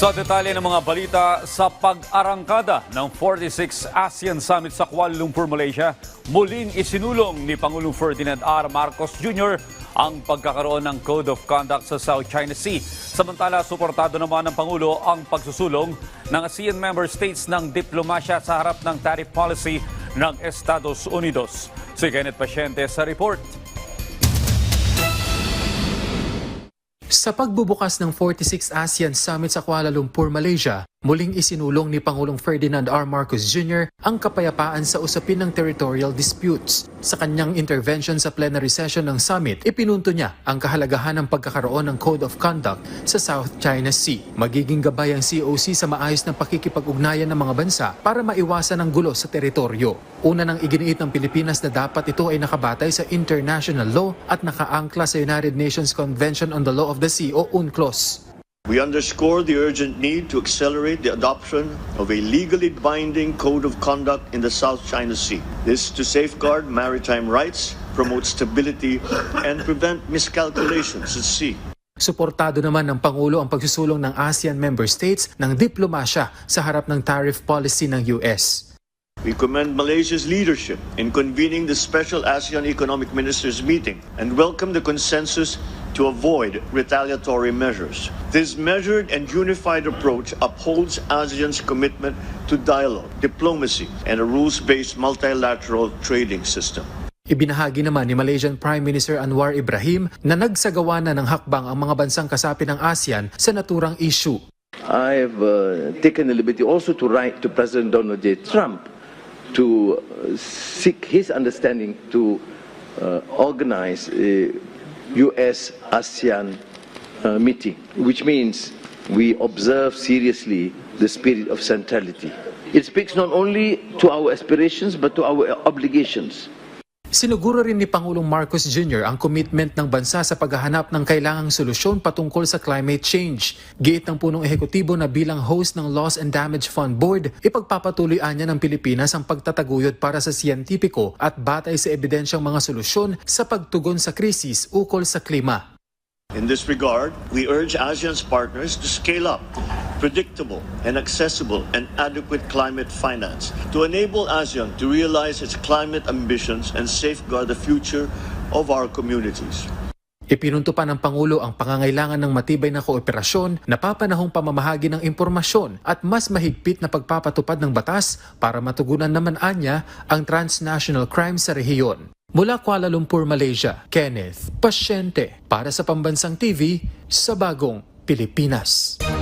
Sa detalye ng mga balita sa pag-arangkada ng 46 ASEAN Summit sa Kuala Lumpur, Malaysia, muling isinulong ni Pangulong Ferdinand R. Marcos Jr. ang pagkakaroon ng Code of Conduct sa South China Sea. Samantala, suportado naman ng Pangulo ang pagsusulong ng ASEAN member states ng diplomasya sa harap ng tariff policy ng Estados Unidos. Si Kenneth Pasyente sa report. Sa pagbubukas ng 46 ASEAN Summit sa Kuala Lumpur, Malaysia, muling isinulong ni Pangulong Ferdinand R. Marcos Jr. ang kapayapaan sa usapin ng territorial disputes. Sa kanyang intervention sa plenary session ng summit, ipinunto niya ang kahalagahan ng pagkakaroon ng Code of Conduct sa South China Sea. Magiging gabay ang COC sa maayos na pakikipag-ugnayan ng mga bansa para maiwasan ang gulo sa teritoryo. Una nang iginiit ng Pilipinas na dapat ito ay nakabatay sa international law at nakaangkla sa United Nations Convention on the Law of the Sea o UNCLOS. We underscore the urgent need to accelerate the adoption of a legally binding code of conduct in the South China Sea. This to safeguard maritime rights, promote stability, and prevent miscalculations at sea. Suportado naman ng Pangulo ang pagsusulong ng ASEAN member states ng diplomasya sa harap ng tariff policy ng US. We commend Malaysia's leadership in convening the special ASEAN Economic Ministers meeting and welcome the consensus to avoid retaliatory measures. This measured and unified approach upholds ASEAN's commitment to dialogue, diplomacy, and a rules-based multilateral trading system. Ibinahagi naman ni Malaysian Prime Minister Anwar Ibrahim na nagsagawa na ng hakbang ang mga bansang kasapi ng ASEAN sa naturang issue. I have uh, taken the liberty also to write to President Donald J. Trump to uh, seek his understanding to uh, organize a U.S. ASEAN uh, meeting, which means we observe seriously the spirit of centrality. It speaks not only to our aspirations but to our obligations. Sinuguro rin ni Pangulong Marcos Jr. ang commitment ng bansa sa paghahanap ng kailangang solusyon patungkol sa climate change. Giit ng punong ehekutibo na bilang host ng Loss and Damage Fund Board, ipagpapatuloy niya ng Pilipinas ang pagtataguyod para sa siyentipiko at batay sa ebidensyang mga solusyon sa pagtugon sa krisis ukol sa klima. In this regard, we urge ASEAN's partners to scale up predictable and accessible and adequate climate finance to enable ASEAN to realize its climate ambitions and safeguard the future of our communities. Ipinunto pa ng Pangulo ang pangangailangan ng matibay na kooperasyon, napapanahong pamamahagi ng impormasyon at mas mahigpit na pagpapatupad ng batas para matugunan naman anya ang transnational crime sa rehiyon. Mula Kuala Lumpur, Malaysia, Kenneth Pasyente para sa Pambansang TV sa Bagong Pilipinas.